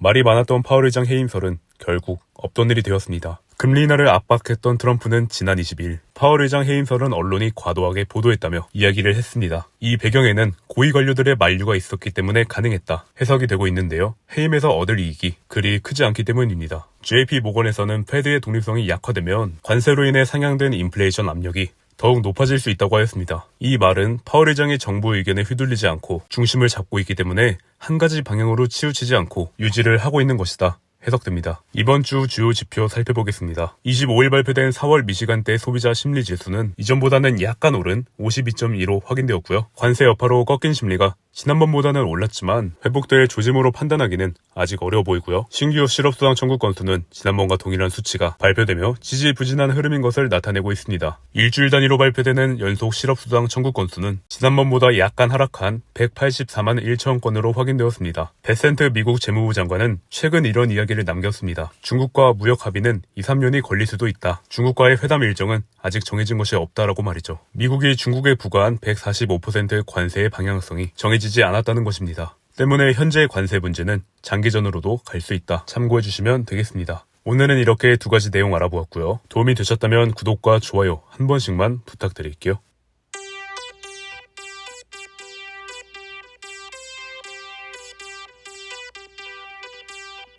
말이 많았던 파월 의장 해임설은 결국 없던 일이 되었습니다. 금리 인하를 압박했던 트럼프는 지난 20일 파월 의장 해임설은 언론이 과도하게 보도했다며 이야기를 했습니다. 이 배경에는 고위 관료들의 만류가 있었기 때문에 가능했다 해석이 되고 있는데요. 해임에서 얻을 이익이 그리 크지 않기 때문입니다. JP 모건에서는 패드의 독립성이 약화되면 관세로 인해 상향된 인플레이션 압력이 더욱 높아질 수 있다고 하였습니다. 이 말은 파월 의장의 정부 의견에 휘둘리지 않고 중심을 잡고 있기 때문에 한 가지 방향으로 치우치지 않고 유지를 하고 있는 것이다. 해석됩니다. 이번 주 주요 지표 살펴보겠습니다. 25일 발표된 4월 미시간대 소비자 심리 지수는 이전보다는 약간 오른 52.2로 확인되었고요. 관세 여파로 꺾인 심리가 지난번보다는 올랐지만 회복될 조짐으로 판단하기는 아직 어려워 보이고요. 신규 실업수당 청구 건수는 지난번과 동일한 수치가 발표되며 지지부진한 흐름인 것을 나타내고 있습니다. 일주일 단위로 발표되는 연속 실업수당 청구 건수는 지난번보다 약간 하락한 184만 1천 건으로 확인되었습니다. 베센트 미국 재무부 장관은 최근 이런 이야기를 남겼습니다. 중국과 무역 합의는 2, 3년이 걸릴 수도 있다. 중국과의 회담 일정은 아직 정해진 것이 없다라고 말이죠. 미국이 중국에 부과한 145% 관세의 방향성이 정해지 지 않았다는 것입니다. 때문에 현재의 관세 문제는 장기전으로도 갈 수 있다. 참고해 주시면 되겠습니다. 오늘은 이렇게 두 가지 내용 알아보았고요. 도움이 되셨다면 구독과 좋아요 한 번씩만 부탁드릴게요.